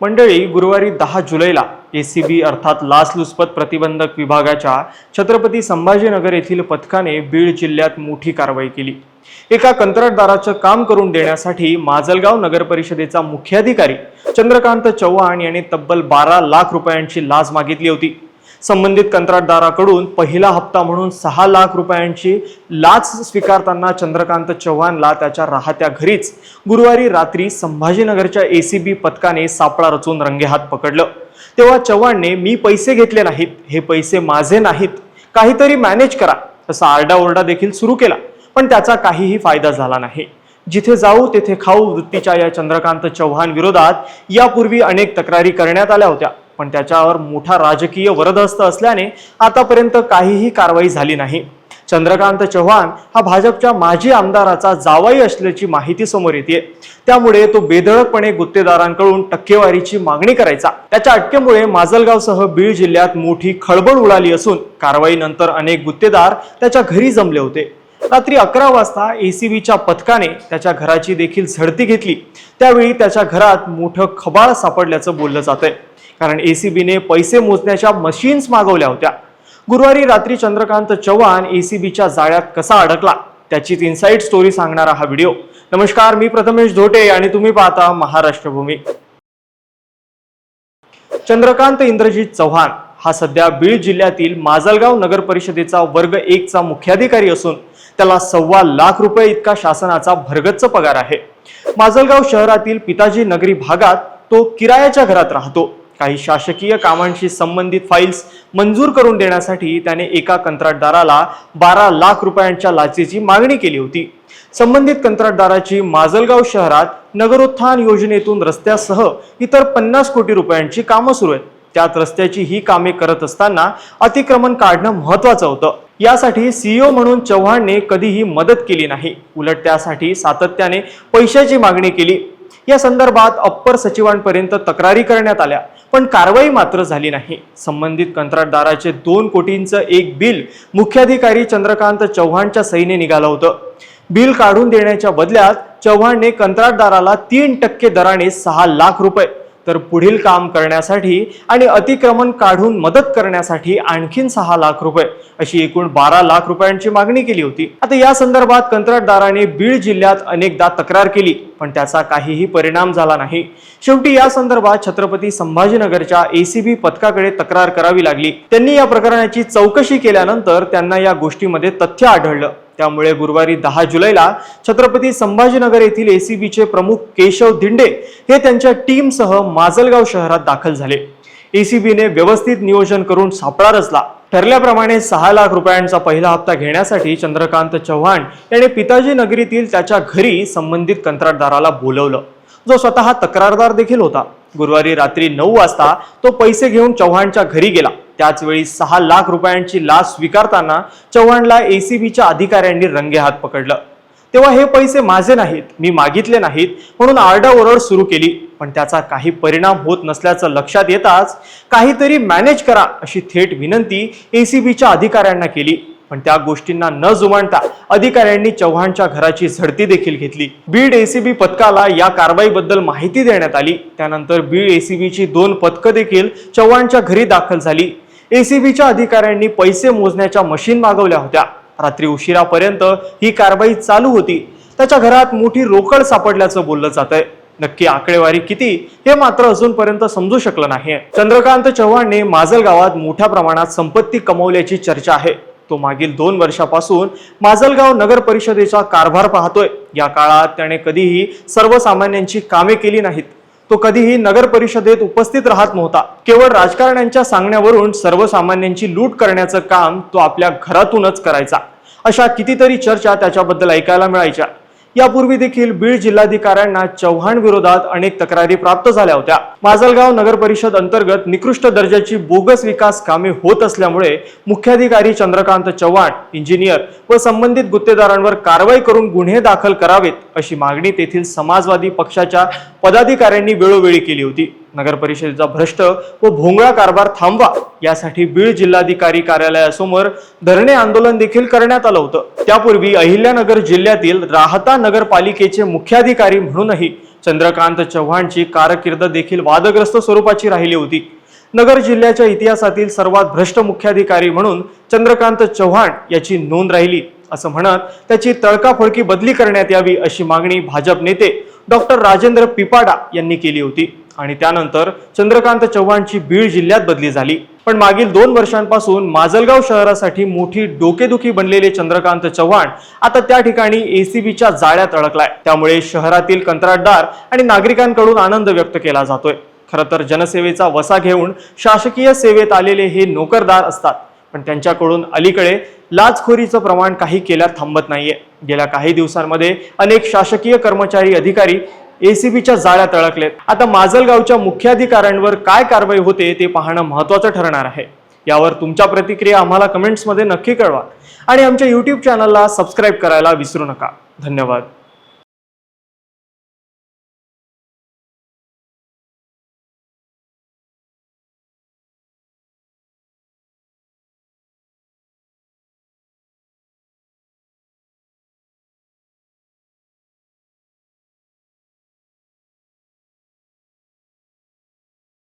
मंडळी गुरुवारी दहा जुलैला ए सी बी अर्थात लाचलुचपत प्रतिबंधक विभागाच्या छत्रपती संभाजीनगर येथील पथकाने बीड जिल्ह्यात मोठी कारवाई केली. एका कंत्राटदाराचं काम करून देण्यासाठी माजलगाव नगर परिषदेचा मुख्याधिकारी चंद्रकांत चव्हाण यांनी तब्बल बारा लाख रुपयांची लाच मागितली होती. संबंधित कंत्राटदाराकडून पहिला हप्ता म्हणून सहा लाख रुपयांची लाच स्वीकारताना चंद्रकांत चव्हाणला त्याच्या राहत्या घरीच गुरुवारी रात्री संभाजीनगरच्या एसीबी पथकाने सापळा रचून रंगेहात पकडलं. तेव्हा चव्हाणने मी पैसे घेतले नाहीत हे पैसे माझे नाहीत. काहीतरी मॅनेज करा असा आरडाओरडा देखील सुरू केला. पण त्याचा काहीही फायदा झाला नाही. जिथे जाऊ तेथे खाऊ वृत्तीच्या या चंद्रकांत चव्हाण विरोधात यापूर्वी अनेक तक्रारी करण्यात आल्या होत्या. पण त्याच्यावर मोठा राजकीय वरदहस्त असल्याने आतापर्यंत काहीही कारवाई झाली नाही. चंद्रकांत चव्हाण हा भाजपच्या माजी आमदाराचा जावाई असल्याची माहिती समोर येते त्यामुळे तो बेधडकपणे गुत्तेदारांकडून टक्केवारीची मागणी करायचा. त्याच्या अटकेमुळे माजलगावसह बीड जिल्ह्यात मोठी खळबळ उडाली असून कारवाईनंतर अनेक गुत्तेदार त्याच्या घरी जमले होते. रात्री अकरा वाजता एसीबीच्या पथकाने त्याच्या घराची देखील झडती घेतली. त्यावेळी त्याच्या घरात मोठं खबाळ सापडल्याचं बोललं जातंय. कारण एसीबीने पैसे मोजण्याच्या मशीन्स मागवल्या होत्या. गुरुवारी रात्री चंद्रकांत चव्हाण एसीबीच्या जाळ्यात कसा अडकला त्याचीच इन्साइड स्टोरी सांगणारा हा व्हिडिओ नमस्कार मी प्रथमेश धोटे आणि तुम्ही पाहता महाराष्ट्र भूमी चंद्रकांत इंद्रजीत चव्हाण हा सध्या बीड जिल्ह्यातील माजलगाव नगर परिषदेचा वर्ग एकचा मुख्याधिकारी असून त्याला सव्वा लाख रुपये इतका शासनाचा भरगच्च पगार आहे. माजलगाव शहरातील पिताजी नगरी भागात तो किरायाच्या घरात राहतो. काही शासकीय कामांशी संबंधित फाईल्स मंजूर करून देण्यासाठी त्याने एका कंत्राटदाराला बारा लाख रुपयांच्या लाचेची मागणी केली होती. संबंधित कंत्राटदाराची माजलगाव शहरात नगरोत्थान योजनेतून रस्त्यासह इतर पन्नास कोटी रुपयांची कामं सुरू आहेत. त्यात रस्त्याची ही कामे करत असताना अतिक्रमण काढणं महत्वाचं होतं. यासाठी सीईओ म्हणून चव्हाणने कधीही मदत केली नाही. उलट त्यासाठी सातत्याने पैशाची मागणी केली. या संदर्भात अप्पर सचिवांपर्यंत तक्रारी करण्यात आल्या. पण कारवाई मात्र झाली नाही. संबंधित कंत्राटदाराचे दोन कोटींचं एक बिल मुख्याधिकारी चंद्रकांत चव्हाणच्या सहीने निघालं होतं. बिल काढून देण्याच्या बदल्यात चव्हाणने कंत्राटदाराला तीन टक्के दराने सहा लाख रुपये तर पुढील काम करण्यासाठी आणि अतिक्रमण काढून मदत करण्यासाठी आणखीन सहा लाख रुपये अशी एकूण बारा लाख रुपयांची मागणी केली होती. आता या संदर्भात कंत्राटदाराने बीड जिल्ह्यात अनेकदा तक्रार केली पण त्याचा काहीही परिणाम झाला नाही. शेवटी या संदर्भात छत्रपती संभाजीनगरच्या एसीबी पथकाकडे तक्रार करावी लागली. त्यांनी या प्रकरणाची चौकशी केल्यानंतर त्यांना या गोष्टीमध्ये तथ्य आढळलं. त्यामुळे गुरुवारी दहा जुलैला छत्रपती संभाजीनगर येथील एसीबीचे प्रमुख केशव दिंडे हे त्यांच्या टीमसह माजलगाव शहरात दाखल झाले. एसीबीने व्यवस्थित नियोजन करून सापळा रचला. ठरल्याप्रमाणे सहा लाख रुपयांचा पहिला हप्ता घेण्यासाठी चंद्रकांत चव्हाण याने पिताजी नगरीतील त्याच्या घरी संबंधित कंत्राटदाराला बोलवलं. जो स्वतः तक्रारदार देखील होता. गुरुवारी रात्री नऊ वाजता तो पैसे घेऊन चव्हाणच्या घरी गेला. त्याचवेळी सहा लाख रुपयांची लाच स्वीकारताना चव्हाणला एसीबीच्या अधिकाऱ्यांनी रंगेहात पकडलं. तेव्हा हे पैसे माझे नाहीत मी मागितले नाहीत म्हणून आरडाओरड सुरू केली. पण त्याचा काही परिणाम होत नसल्याचं लक्षात येताच काहीतरी मॅनेज करा अशी थेट विनंती एसीबीच्या अधिकाऱ्यांना केली. पण त्या गोष्टींना न जुमानता अधिकाऱ्यांनी चव्हाणच्या घराची झडती देखील घेतली. बीड एसीबी पथकाला या कारवाईबद्दल माहिती देण्यात आली. त्यानंतर बीड एसीबीची दोन पथकं देखील चव्हाणच्या घरी दाखल झाली. एसीबीच्या अधिकाऱ्यांनी पैसे मोजण्याच्या मशीन मागवल्या होत्या. रात्री उशिरापर्यंत ही कारवाई चालू होती. त्याच्या घरात मोठी रोकड सापडल्याचं बोललं जात आहे नक्की आकडेवारी किती हे मात्र अजूनपर्यंत समजू शकलं नाही चंद्रकांत चव्हाणने माजल गावात मोठ्या प्रमाणात संपत्ती कमवल्याची चर्चा आहे. तो मागील दोन वर्षापासून माजलगाव नगर परिषदेचा कारभार पाहतोय. या काळात त्याने कधीही सर्वसामान्यांची कामे केली नाहीत. तो कधीही नगर परिषदेत उपस्थित राहत नव्हता. केवळ राजकारण्यांच्या सांगण्यावरून सर्वसामान्यांची लूट करण्याचं काम तो आपल्या घरातूनच करायचा. अशा कितीतरी चर्चा त्याच्याबद्दल ऐकायला मिळायच्या. यापूर्वी देखील बीड जिल्हाधिकाऱ्यांना चव्हाण विरोधात अनेक तक्रारी प्राप्त झाल्या होत्या. माजलगाव नगर परिषद अंतर्गत निकृष्ट दर्जाची बोगस विकास कामे होत असल्यामुळे मुख्याधिकारी चंद्रकांत चव्हाण इंजिनियर व संबंधित गुत्तेदारांवर कारवाई करून गुन्हे दाखल करावेत अशी मागणी तेथील समाजवादी पक्षाच्या पदाधिकाऱ्यांनी वेळोवेळी केली होती. नगर परिषदेचा भ्रष्ट व भोंगळा कारभार थांबवा यासाठी बीड जिल्हाधिकारी कार्यालयासमोर धरणे आंदोलन देखील करण्यात आलं होतं. त्यापूर्वी अहिल्यानगर जिल्ह्यातील राहता नगरपालिकेचे मुख्याधिकारी म्हणूनही चंद्रकांत चव्हाणची कारकीर्द देखील वादग्रस्त स्वरूपाची राहिली होती. नगर जिल्ह्याच्या इतिहासातील सर्वात भ्रष्ट मुख्याधिकारी म्हणून चंद्रकांत चव्हाण याची नोंद राहिली. असं म्हणत त्याची तळकाफळकी बदली करण्यात यावी अशी मागणी भाजप नेते डॉक्टर राजेंद्र पिपाडा यांनी केली होती. आणि त्यानंतर चंद्रकांत चव्हाणची बीड जिल्ह्यात बदली झाली. पण मागील दोन वर्षांपासून माजलगाव शहरासाठी मोठी डोकेदुखी बनलेले चंद्रकांत चव्हाण आता त्या ठिकाणी एसीबीच्या जाळ्यात अडकलाय. त्यामुळे शहरातील कंत्राटदार आणि नागरिकांकडून आनंद व्यक्त केला जातोय. खरं तर जनसेवेचा वसा घेऊन शासकीय सेवेत आलेले हे नोकरदार असतात. पण त्यांच्याकडून अलीकडे लाचखोरीचं प्रमाण काही केल्यात थांबत नाहीये. गेल्या काही दिवसांमध्ये अनेक शासकीय कर्मचारी अधिकारी एसीबीच्या जाळ्यात अडकलेत. आता माजलगावच्या मुख्याधिकाऱ्यांवर काय कारवाई होते ते पाहणं महत्वाचं ठरणार आहे. यावर तुमच्या प्रतिक्रिया आम्हाला कमेंट्समध्ये नक्की कळवा. आणि आमच्या यूट्यूब चॅनलला सबस्क्राईब करायला विसरू नका. धन्यवाद.